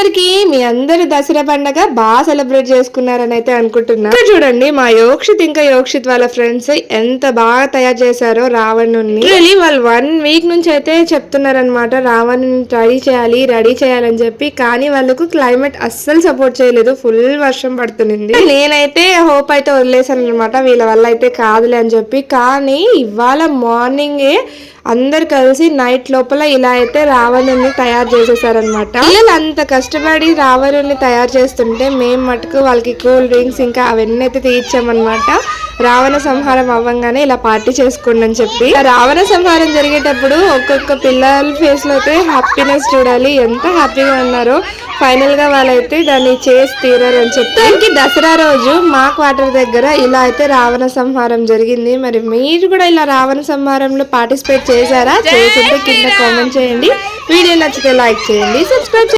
అందరికి మీ అందరి దసరా పండగ బాగా సెలబ్రేట్ చేసుకున్నారని అయితే అనుకుంటున్నా. చూడండి మా యోక్షిత్ ఇంకా యోక్షిత్ వాళ్ళ ఫ్రెండ్స్ ఎంత బాగా తయారు చేశారో రావణుని రియలీ వాళ్ళు వన్ వీక్ నుంచి అయితే చెప్తున్నారనమాట రావణుని రెడీ చేయాలి రెడీ చేయాలని చెప్పి. కానీ వాళ్ళకు క్లైమేట్ అస్సలు సపోర్ట్ చేయలేదు ఫుల్ వర్షం పడుతుంది నేనైతే హోప్ అయితే వదిలేసాను అనమాట వీళ్ళ వల్ల అయితే కాదులే అని చెప్పి. కానీ ఇవాళ మార్నింగే అందరు కలిసి నైట్ లోపల ఇలా అయితే రావణుని తయారు చేసేసారనమాట పిల్లలు అంత కష్టపడి రావణుని తయారు చేస్తుంటే మేము మటుకు వాళ్ళకి కూల్ డ్రింక్స్ ఇంకా అవన్నీ అయితే తీర్చామన్నమాట రావణ సంహారం అవ్వంగానే ఇలా పార్టీ చేసుకోండి అని చెప్పి. రావణ సంహారం జరిగేటప్పుడు ఒక్కొక్క పిల్లల ఫేస్లో అయితే హ్యాపీనెస్ చూడాలి. ఎంత హ్యాపీగా ఉన్నారో ఫైనల్గా వాళ్ళైతే దాన్ని చేసి తీరారు అని చెప్పి. దసరా రోజు మా క్వార్టర్ దగ్గర ఇలా అయితే రావణ సంహారం జరిగింది. మరి మీరు కూడా ఇలా రావణ సంహారంలో పార్టిసిపేట్ చేశారా? చేస్తుంటే కింద కామెంట్ చేయండి. వీడియో నచ్చితే లైక్ చేయండి. సబ్స్క్రైబ్